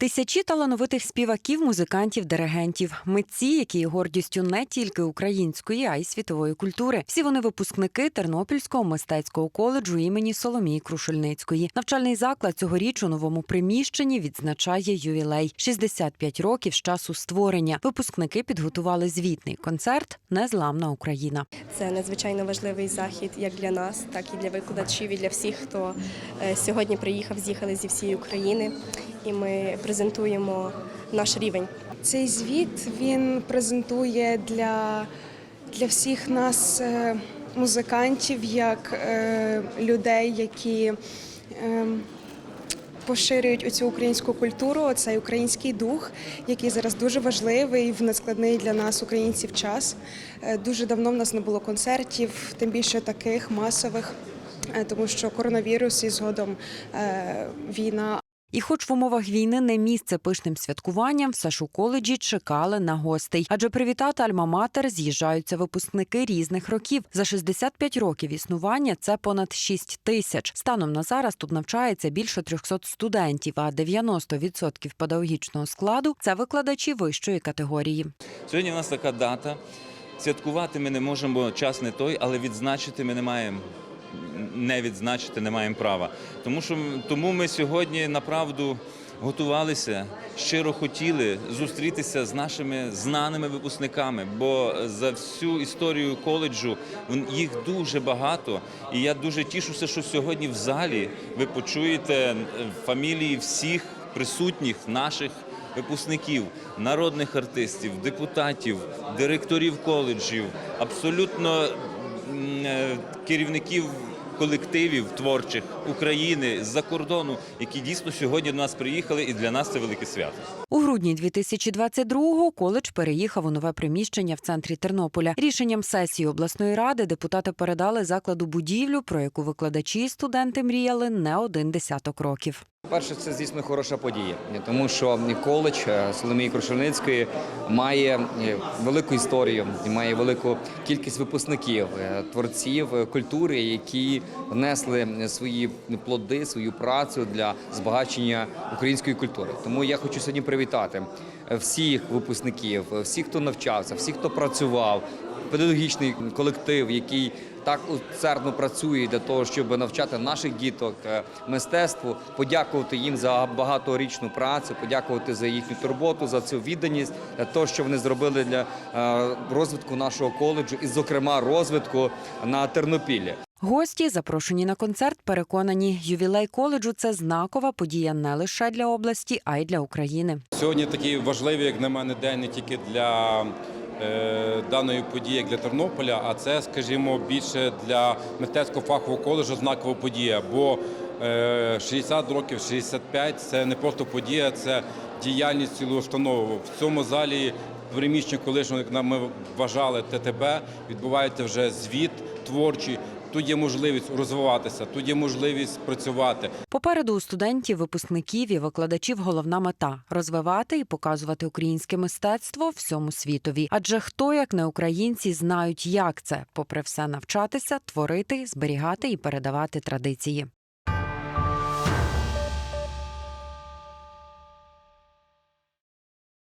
Тисячі талановитих співаків, музикантів, диригентів, митці, які є гордістю не тільки української, а й світової культури. Всі вони випускники Тернопільського мистецького коледжу імені Соломії Крушельницької. Навчальний заклад цьогоріч у новому приміщенні відзначає ювілей 65 років з часу створення. Випускники підготували звітний концерт Незламна Україна. Це надзвичайно важливий захід як для нас, так і для викладачів, і для всіх, хто е, сьогодні приїхав, з'їхали зі всієї України. І ми презентуємо наш рівень. Цей звіт він презентує для, для всіх нас е, музикантів як е, людей, які е, поширюють оцю українську культуру, цей український дух, який зараз дуже важливий в нескладний для нас, українців, час. Е, Дуже давно в нас не було концертів, тим більше таких масових, е, тому що коронавірус і згодом війна. І, хоч в умовах війни не місце пишним святкуванням, все ж у коледжі чекали на гостей. Адже привітати Альма-Матер з'їжджаються випускники різних років. За 65 років існування це понад 6 тисяч. Станом на зараз тут навчається більше 300 студентів, а 90% педагогічного складу це викладачі вищої категорії. Сьогодні в нас така дата. Святкувати ми не можемо, бо час не той, але відзначити ми не маємо. Не відзначити не маємо права. Тому що тому ми сьогодні направду готувалися, щиро хотіли зустрітися з нашими знаними випускниками, бо за всю історію коледжу їх дуже багато. І я дуже тішуся, що сьогодні в залі ви почуєте е, фамілії всіх присутніх наших випускників, народних артистів, депутатів, директорів коледжів, абсолютно е, керівників колективів творчих України з-за кордону, які дійсно сьогодні до нас приїхали, і для нас це велике свято. Грудні 2022-го коледж переїхав у нове приміщення в центрі Тернополя. Рішенням сесії обласної ради депутати передали закладу будівлю, про яку викладачі і студенти мріяли не один десяток років. Перше, це звісно хороша подія, тому що коледж е, Соломії Крушельницької має е, велику історію, і має велику кількість випускників, е, творців культури, які внесли свої плоди, свою працю для збагачення української культури. Тому я хочу сьогодні привітати е, всіх випускників, всіх, хто навчався, всіх, хто працював, педагогічний колектив, який так усердно працює для того, щоб навчати наших діток е, мистецтву, подякувати їм за багаторічну працю, подякувати за їхню турботу, за цю відданість, за те, що вони зробили для е, розвитку нашого коледжу, і, зокрема, розвитку на Тернопіллі. Гості, запрошені на концерт, переконані, ювілей коледжу це знакова подія не лише для області, а й для України. Сьогодні такий важливий, як на мене, день не тільки для е, даної події, як для Тернополя, а це, скажімо, більше для мистецького фахового коледжу знакова подія. Бо е, 60 років, 65 – це не просто подія, це діяльність цілої установи. В цьому залі приміщенні колишнього, як ми вважали, ТТБ, відбувається вже звіт творчий. Тут є можливість розвиватися, тут є можливість працювати. Попереду у студентів, випускників і викладачів головна мета розвивати і показувати українське мистецтво всьому світові. Адже хто, як не українці, знають, як це, попри все навчатися, творити, зберігати і передавати традиції.